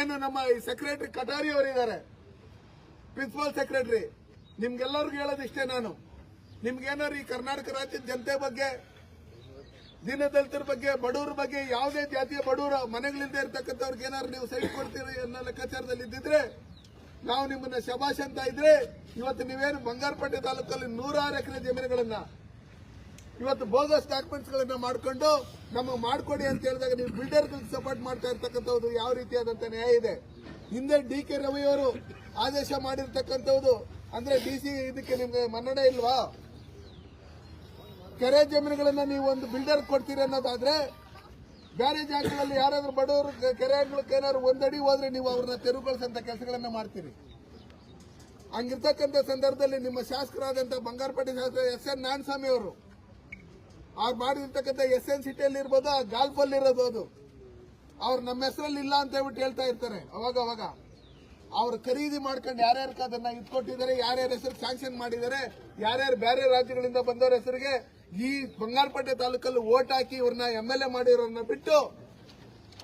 ಏನು ನಮ್ಮ ಈ ಸೆಕ್ರೆಟರಿ ಕಟಾರಿ ಅವರಿದ್ದಾರೆ? ಪ್ರಿನ್ಸಿಪಾಲ್ ಸೆಕ್ರೆಟರಿ ನಿಮ್ಗೆಲ್ಲರಿಗೂ ಹೇಳೋದಿಷ್ಟೇ ನಾನು. ನಿಮ್ಗೇನಾರು ಈ ಕರ್ನಾಟಕ ರಾಜ್ಯದ ಜನತೆ ಬಗ್ಗೆ, ದೀನದಲಿತರ ಬಗ್ಗೆ, ಬಡವರ ಬಗ್ಗೆ ಯಾವುದೇ ಜಾತಿಯ ಬಡವರ ಮನೆಗಳಿಂದ ಇರ್ತಕ್ಕಂಥವ್ರಿಗೆ ಏನಾದ್ರು ನೀವು ಸೈಡ್ ಕೊಡ್ತೀರಿ ಅನ್ನೋ ಲೆಕ್ಕಾಚಾರದಲ್ಲಿ ಇದ್ದಿದ್ರೆ, ನಾವು ನಿಮ್ಮನ್ನ ಶಬಾಷ್ ಅಂತ ಇದ್ರೆ, ಇವತ್ತು ನೀವೇನು ಬಂಗಾರಪೇಟೆ ತಾಲೂಕಲ್ಲಿ ನೂರಾರು ಎಕರೆ ಜಮೀನುಗಳನ್ನ ಇವತ್ತು ಬೋಗಸ್ ಡಾಕ್ಯುಮೆಂಟ್ಸ್ ಗಳನ್ನ ಮಾಡ್ಕೊಂಡು ನಮಗೆ ಮಾಡ್ಕೊಡಿ ಅಂತ ಹೇಳಿದಾಗ ನೀವು ಬಿಲ್ಡರ್ ಸಪೋರ್ಟ್ ಮಾಡ್ತಾ ಇರ್ತಕ್ಕಂಥದ್ದು ಯಾವ ರೀತಿಯಾದಂತ ನ್ಯಾಯ ಇದೆ? ಹಿಂದೆ ಡಿ ಕೆ ರವಿ ಅವರು ಆದೇಶ ಮಾಡಿರ್ತಕ್ಕಂಥದ್ದು ಅಂದ್ರೆ ಡಿ ಸಿ ಇದಕ್ಕೆ ನಿಮ್ಗೆ ಮನ್ನಣೆ ಇಲ್ವಾ? ಕೆರೆ ಜಮೀನುಗಳನ್ನ ನೀವು ಒಂದು ಬಿಲ್ಡರ್ ಕೊಡ್ತೀರಿ ಅನ್ನೋದಾದ್ರೆ ಬೇರೆ ಜಾಗಗಳಲ್ಲಿ ಯಾರಾದ್ರೂ ಬಡವರು ಕೆ- ಕೆರೆ ಅಂಗಳಕ್ಕೆ ಏನಾದ್ರು ಒಂದಡಿ ಹೋದ್ರೆ ನೀವು ಅವ್ರನ್ನ ತೆರವುಗೊಳಿಸಂತ ಕೆಲಸಗಳನ್ನ ಮಾಡ್ತೀರಿ. ಹಂಗಿರ್ತಕ್ಕಂಥ ಸಂದರ್ಭದಲ್ಲಿ ನಿಮ್ಮ ಶಾಸಕರಾದಂತಹ ಬಂಗಾರಪೇಟೆ ಶಾಸಕ ಎಸ್ ಎನ್ ನಾರಾಯಣಸ್ವಾಮಿ ಅವರು ಅವ್ರು ಮಾಡಿರ್ತಕ್ಕಂಥ ಎಸ್ ಎನ್ ಸಿಟಿಯಲ್ಲಿ ಇರ್ಬೋದು, ಆ ಗಾಲ್ಫ್ ಅಲ್ಲಿ ಇರೋದು ಅದು ಅವ್ರು ನಮ್ಮ ಹೆಸರಲ್ಲಿ ಇಲ್ಲ ಅಂತ ಹೇಳ್ಬಿಟ್ಟು ಹೇಳ್ತಾ ಇರ್ತಾರೆ, ಅವಾಗ ಅವಾಗ. ಅವ್ರು ಖರೀದಿ ಮಾಡ್ಕೊಂಡು ಯಾರ್ಯಾರು ಅದನ್ನ ಇಟ್ಕೊಟ್ಟಿದ್ದಾರೆ ಯಾರ್ಯಾರ ಹೆಸರು ಸ್ಯಾಂಕ್ಷನ್ ಮಾಡಿದ್ದಾರೆ, ಯಾರ್ಯಾರು ಬೇರೆ ರಾಜ್ಯಗಳಿಂದ ಬಂದವರ ಹೆಸರಿಗೆ ಈ ಬಂಗಾರಪೇಟೆ ತಾಲೂಕಲ್ಲಿ ಓಟ್ ಹಾಕಿ ಇವ್ರನ್ನ ಎಂ ಎಲ್ ಎ ಮಾಡಿರೋರನ್ನ ಬಿಟ್ಟು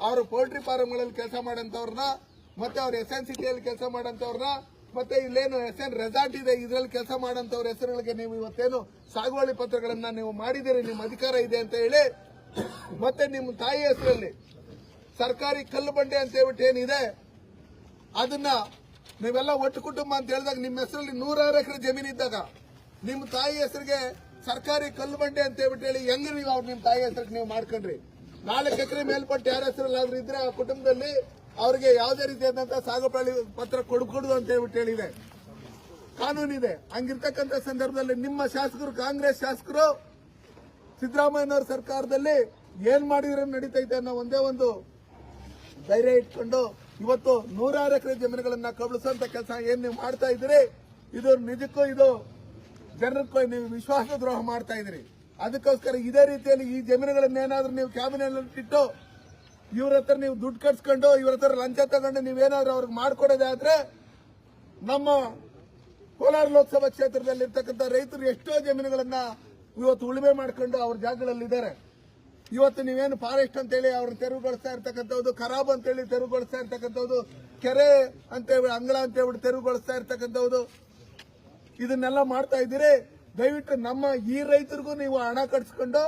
ಅವರು ಪೋಲ್ಟ್ರಿ ಫಾರ್ಮ್ಗಳಲ್ಲಿ ಕೆಲಸ ಮಾಡೋಂಥವ್ರನ್ನ ಮತ್ತೆ ಅವ್ರ ಎಸ್ ಎನ್ ಸಿಟಿಯಲ್ಲಿ ಕೆಲಸ ಮಾಡಂತವ್ರನ್ನ ಮತ್ತೆ ಇಲ್ಲೇನು ಎಸ್ ಎನ್ ರೆಸಾರ್ಟ್ ಇದೆ, ಇದ್ರಲ್ಲಿ ಕೆಲಸ ಮಾಡೋಂಥವ್ರ ಹೆಸರುಗಳಿಗೆ ನೀವು ಇವತ್ತೇನು ಸಾಗುವಳಿ ಪತ್ರಗಳನ್ನ ನೀವು ಮಾಡಿದಿರಿ ನಿಮ್ಮ ಅಧಿಕಾರ ಇದೆ ಅಂತ ಹೇಳಿ, ಮತ್ತೆ ನಿಮ್ಮ ತಾಯಿ ಹೆಸರಲ್ಲಿ ಸರ್ಕಾರಿ ಕಲ್ಲು ಬಂಡೆ ಅಂತ ಹೇಳ್ಬಿಟ್ಟು ಏನಿದೆ, ಅದನ್ನ ನೀವೆಲ್ಲ ಒಟ್ಟು ಕುಟುಂಬ ಅಂತ ಹೇಳಿದಾಗ ನಿಮ್ಮ ಹೆಸರಲ್ಲಿ ನೂರಾರು ಎಕರೆ ಜಮೀನು ಇದ್ದಾಗ ನಿಮ್ಮ ತಾಯಿ ಹೆಸರಿಗೆ ಸರ್ಕಾರಿ ಕಲ್ಲು ಬಂಡೆ ಅಂತ ಹೇಳ್ಬಿಟ್ಟು ಹೇಳಿ, ಹೆಂಗ್ ನೀವು ಅವ್ರು ನಿಮ್ಮ ತಾಯಿ ಹೆಸರಿಗೆ ನೀವು ಮಾಡ್ಕೊಂಡ್ರಿ? ನಾಲ್ಕು ಎಕರೆ ಮೇಲ್ಪಟ್ಟು ಯಾರ ಹೆಸರಲ್ಲಿ ಆದ್ರೂ ಇದ್ರೆ ಆ ಕುಟುಂಬದಲ್ಲಿ ಅವ್ರಿಗೆ ಯಾವುದೇ ರೀತಿಯಾದಂತಹ ಸಾಗುಪ್ರಾಣಿ ಪತ್ರ ಕೊಡಕೂಡದು ಅಂತ ಹೇಳ್ಬಿಟ್ಟು ಹೇಳಿದೆ. ಕಾನೂನಿದೆ. ಹಂಗಿರ್ತಕ್ಕಂಥ ಸಂದರ್ಭದಲ್ಲಿ ನಿಮ್ಮ ಶಾಸಕರು, ಕಾಂಗ್ರೆಸ್ ಶಾಸಕರು ಸಿದ್ದರಾಮಯ್ಯನವರ ಸರ್ಕಾರದಲ್ಲಿ ಏನ್ ಮಾಡಿದ್ರೆ ನಡೀತೈತೆ ಅನ್ನೋ ಒಂದೇ ಒಂದು ಧೈರ್ಯ ಇಟ್ಕೊಂಡು ಇವತ್ತು ನೂರಾರು ಎಕರೆ ಜಮೀನುಗಳನ್ನ ಕಬಳಿಸುವಂತ ಕೆಲಸ ಏನ್ ನೀವು ಮಾಡ್ತಾ ಇದ್ದೀರಿ? ಇದು ನಿಜಕ್ಕೂ ಇದು ಜನಕ್ಕೆ ನೀವು ವಿಶ್ವಾಸ ದ್ರೋಹ ಮಾಡ್ತಾ ಇದ್ದೀರಿ. ಅದಕ್ಕೋಸ್ಕರ ಇದೇ ರೀತಿಯಲ್ಲಿ ಈ ಜಮೀನುಗಳನ್ನೇನಾದ್ರೂ ನೀವು ಕ್ಯಾಬಿನೆಟ್ ಇಟ್ಟು ಇವ್ರ ಹತ್ರ ನೀವು ದುಡ್ಡು ಕಟ್ಸ್ಕೊಂಡು, ಇವ್ರ ಹತ್ರ ಲಂಚ ತಗೊಂಡು ನೀವೇನಾದ್ರೂ ಅವ್ರಿಗೆ ಮಾಡ್ಕೊಡೋದಾದ್ರೆ ನಮ್ಮ ಕೋಲಾರ ಲೋಕಸಭಾ ಕ್ಷೇತ್ರದಲ್ಲಿ ಇರ್ತಕ್ಕಂಥ ರೈತರು ಎಷ್ಟೋ ಜಮೀನುಗಳನ್ನ ಇವತ್ತು ಉಳುಮೆ ಮಾಡ್ಕೊಂಡು ಅವ್ರ ಜಾಗಗಳಲ್ಲಿ ಇದ್ದಾರೆ ಇವತ್ತು ನೀವೇನು ಫಾರೆಸ್ಟ್ ಅಂತೇಳಿ ಅವ್ರನ್ನ ತೆರವುಗೊಳಿಸ್ತಾ ಇರ್ತಕ್ಕಂಥದ್ದು ಖರಾಬ್ ಅಂತೇಳಿ ತೆರವುಗೊಳಿಸ್ತಾ ಇರ್ತಕ್ಕಂಥದ್ದು ಕೆರೆ ಅಂತೇಳಿ, ಅಂಗಳ ಅಂತ ಹೇಳ್ಬಿಟ್ಟು ತೆರವುಗೊಳಿಸ್ತಾ ಇರ್ತಕ್ಕಂಥದ್ದು ಇದನ್ನೆಲ್ಲ ಮಾಡ್ತಾ ಇದ್ದೀರಿ. ದಯವಿಟ್ಟು ನಮ್ಮ ಈ ರೈತರಿಗೂ ನೀವು ಹಣ ಕಟ್ಸ್ಕೊಂಡು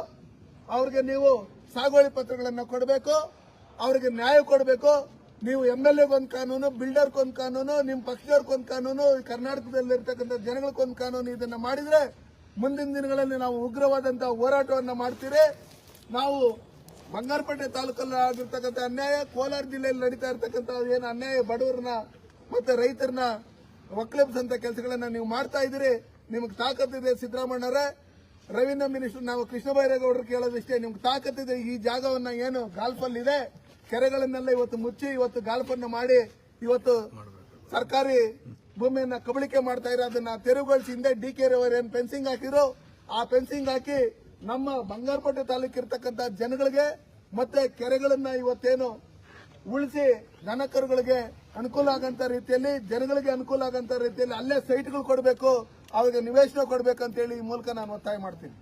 ಅವ್ರಿಗೆ ನೀವು ಸಾಗುವಳಿ ಪತ್ರಗಳನ್ನು ಕೊಡಬೇಕು. ಅವ್ರಿಗೆ ನ್ಯಾಯ ಕೊಡಬೇಕು. ನೀವು ಎಂ ಎಲ್ ಒಂದು ಕಾನೂನು ಬಿಲ್ಡರ್ಗೊಂದು ಕಾನೂನು ನಿಮ್ಮ ಪಕ್ಷದವ್ರಿಗೊಂದು ಕಾನೂನು ಕರ್ನಾಟಕದಲ್ಲಿ ಇರ್ತಕ್ಕಂಥ ಜನಗಳಿಗೊಂದು ಕಾನೂನು ಇದನ್ನ ಮಾಡಿದ್ರೆ ಮುಂದಿನ ದಿನಗಳಲ್ಲಿ ನಾವು ಉಗ್ರವಾದಂತಹ ಹೋರಾಟವನ್ನ ಮಾಡ್ತೀರಿ. ನಾವು ಬಂಗಾರಪೇಟೆ ತಾಲೂಕಲ್ಲಿ ಆಗಿರ್ತಕ್ಕಂಥ ಅನ್ಯಾಯ, ಕೋಲಾರ ಜಿಲ್ಲೆಯಲ್ಲಿ ನಡೀತಾ ಇರ್ತಕ್ಕಂಥ ಏನು ಅನ್ಯಾಯ, ಬಡವರನ್ನ ಮತ್ತೆ ರೈತರನ್ನ ಒಕ್ಕಲೆಬ್ಸಂತ ಕೆಲಸಗಳನ್ನ ನೀವು ಮಾಡ್ತಾ ಇದ್ದೀರಿ. ನಿಮ್ಗೆ ತಾಕತ್ತಿದೆ ಸಿದ್ದರಾಮಣ್ಣರೇ ರವೀಂದ್ರ ಮಿನಿಸ್ಟರ್, ನಾವು ಕೃಷ್ಣ ಬೈರೇಗೌಡರು ಕೇಳೋದಿಷ್ಟೇ, ನಿಮ್ಗೆ ತಾಕತ್ತಿದೆ ಈ ಜಾಗವನ್ನ ಏನು, ಗಾಲ್ಫಲ್ಲಿ ಇದೆ. ಕೆರೆಗಳನ್ನೆಲ್ಲ ಇವತ್ತು ಮುಚ್ಚಿ, ಇವತ್ತು ಗಾಲ್ಫನ್ನ ಮಾಡಿ, ಇವತ್ತು ಸರ್ಕಾರಿ ಭೂಮಿಯನ್ನ ಕಬಳಿಕೆ ಮಾಡ್ತಾ ಇರೋ ಅದನ್ನ ತೆರವುಗೊಳಿಸಿ ಹಿಂದೆ ಡಿ ಕೆ ಏನ್ ಫೆನ್ಸಿಂಗ್ ಹಾಕಿರೋ, ಆ ಫೆನ್ಸಿಂಗ್ ಹಾಕಿ ನಮ್ಮ ಬಂಗಾರಪೇಟೆ ತಾಲೂಕು ಇರ್ತಕ್ಕಂಥ ಜನಗಳಿಗೆ ಮತ್ತೆ ಕೆರೆಗಳನ್ನ ಇವತ್ತೇನು ಉಳಿಸಿ ದನಕರುಗಳಿಗೆ ಅನುಕೂಲ ಆಗಂತ ರೀತಿಯಲ್ಲಿ, ಜನಗಳಿಗೆ ಅನುಕೂಲ ಆಗಂತ ರೀತಿಯಲ್ಲಿ ಅಲ್ಲೇ ಸೈಟ್ಗಳು ಕೊಡಬೇಕು, ಅವ್ರಿಗೆ ನಿವೇಶನ ಕೊಡಬೇಕು ಅಂತ ಹೇಳಿ ಈ ಮೂಲಕ ನಾನು ಒತ್ತಾಯ ಮಾಡ್ತೀನಿ.